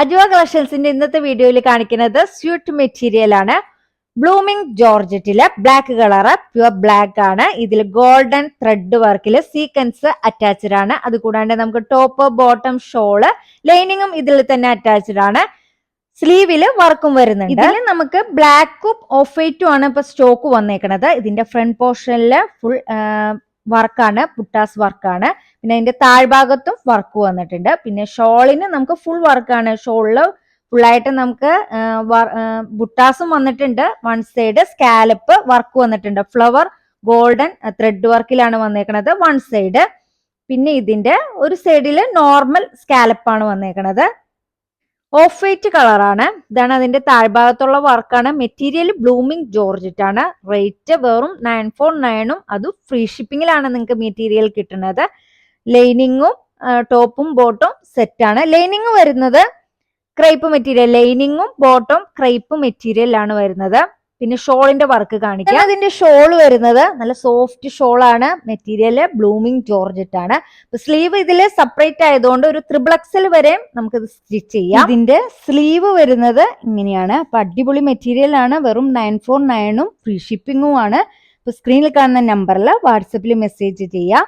അജുവ കളക്ഷൻസിന്റെ ഇന്നത്തെ വീഡിയോയിൽ കാണിക്കുന്നത് സ്യൂട്ട് മെറ്റീരിയൽ ആണ്. ബ്ലൂമിംഗ് ജോർജറ്റിൽ ബ്ലാക്ക് കളറ് പ്യുവർ ബ്ലാക്ക് ആണ്. ഇതിൽ ഗോൾഡൻ ത്രെഡ് വർക്കിൽ സീക്വൻസ് അറ്റാച്ച്ഡ് ആണ്. അതുകൂടാണ്ട് നമുക്ക് ടോപ്പ് ബോട്ടം ഷോൾ ലൈനിങ്ങും ഇതിൽ തന്നെ അറ്റാച്ച്ഡ് ആണ്. സ്ലീവിൽ വർക്കും വരുന്നുണ്ട്. ഇതിൽ നമുക്ക് ബ്ലാക്കും ഓഫ് വൈറ്റും ആണ് ഇപ്പൊ സ്റ്റോക്ക് വന്നേക്കുന്നത് ഇതിന്റെ ഫ്രണ്ട് പോർഷനിൽ ഫുൾ വർക്കാണ് പുട്ടാസ് വർക്കാണ്. പിന്നെ അതിന്റെ താഴ്ഭാഗത്തും വർക്ക് വന്നിട്ടുണ്ട്. പിന്നെ ഷോളിന് നമുക്ക് ഫുൾ വർക്കാണ് ഷോളിൽ ഫുള്ളായിട്ട് നമുക്ക് ബുട്ടാസും വന്നിട്ടുണ്ട്. വൺ സൈഡ് സ്കാലപ്പ് വർക്ക് വന്നിട്ടുണ്ട്. ഫ്ലവർ ഗോൾഡൻ ത്രെഡ് വർക്കിലാണ് വന്നേക്കണത് വൺ സൈഡ് പിന്നെ ഇതിന്റെ ഒരു സൈഡിൽ നോർമൽ സ്കാലപ്പാണ് വന്നേക്കണത്. ഓഫ് വൈറ്റ് കളറാണ്. ഇതാണ് അതിന്റെ താഴ്ഭാഗത്തുള്ള വർക്കാണ്. മെറ്റീരിയൽ ബ്ലൂമിംഗ് ജോർജറ്റ് ആണ് റേറ്റ് വെറും നയൻ ഫോർ നയനും. അത് ഫ്രീ ഷിപ്പിംഗിലാണ് നിങ്ങൾക്ക് മെറ്റീരിയൽ കിട്ടുന്നത്. ലൈനിങ്ങും ടോപ്പും ബോട്ടും സെറ്റാണ്. ലൈനിങ് വരുന്നത് ക്രൈപ്പ് മെറ്റീരിയൽ. ലൈനിങ്ങും ബോട്ടും ക്രൈപ്പ് മെറ്റീരിയലാണ് വരുന്നത്. പിന്നെ ഷോളിന്റെ വർക്ക് കാണിക്കാം. അതിന്റെ ഷോൾ വരുന്നത് നല്ല സോഫ്റ്റ് ഷോൾ ആണ് മെറ്റീരിയൽ ബ്ലൂമിംഗ് ജോർജറ്റ് ആണ് സ്ലീവ് ഇതിൽ സെപ്പറേറ്റ് ആയതുകൊണ്ട് ഒരു ത്രിബ്ലക്സിൽ വരെ നമുക്ക് ഇത് സ്റ്റിച്ച് ചെയ്യാം. ഇതിന്റെ സ്ലീവ് വരുന്നത് ഇങ്ങനെയാണ്. അപ്പൊ അടിപൊളി മെറ്റീരിയൽ ആണ്. വെറും നയൻ ഫോർ നയനും ഫ്രീ ഷിപ്പിംഗും ആണ്. ഇപ്പൊ സ്ക്രീനിൽ കാണുന്ന നമ്പറിൽ വാട്സപ്പിൽ മെസ്സേജ് ചെയ്യാം.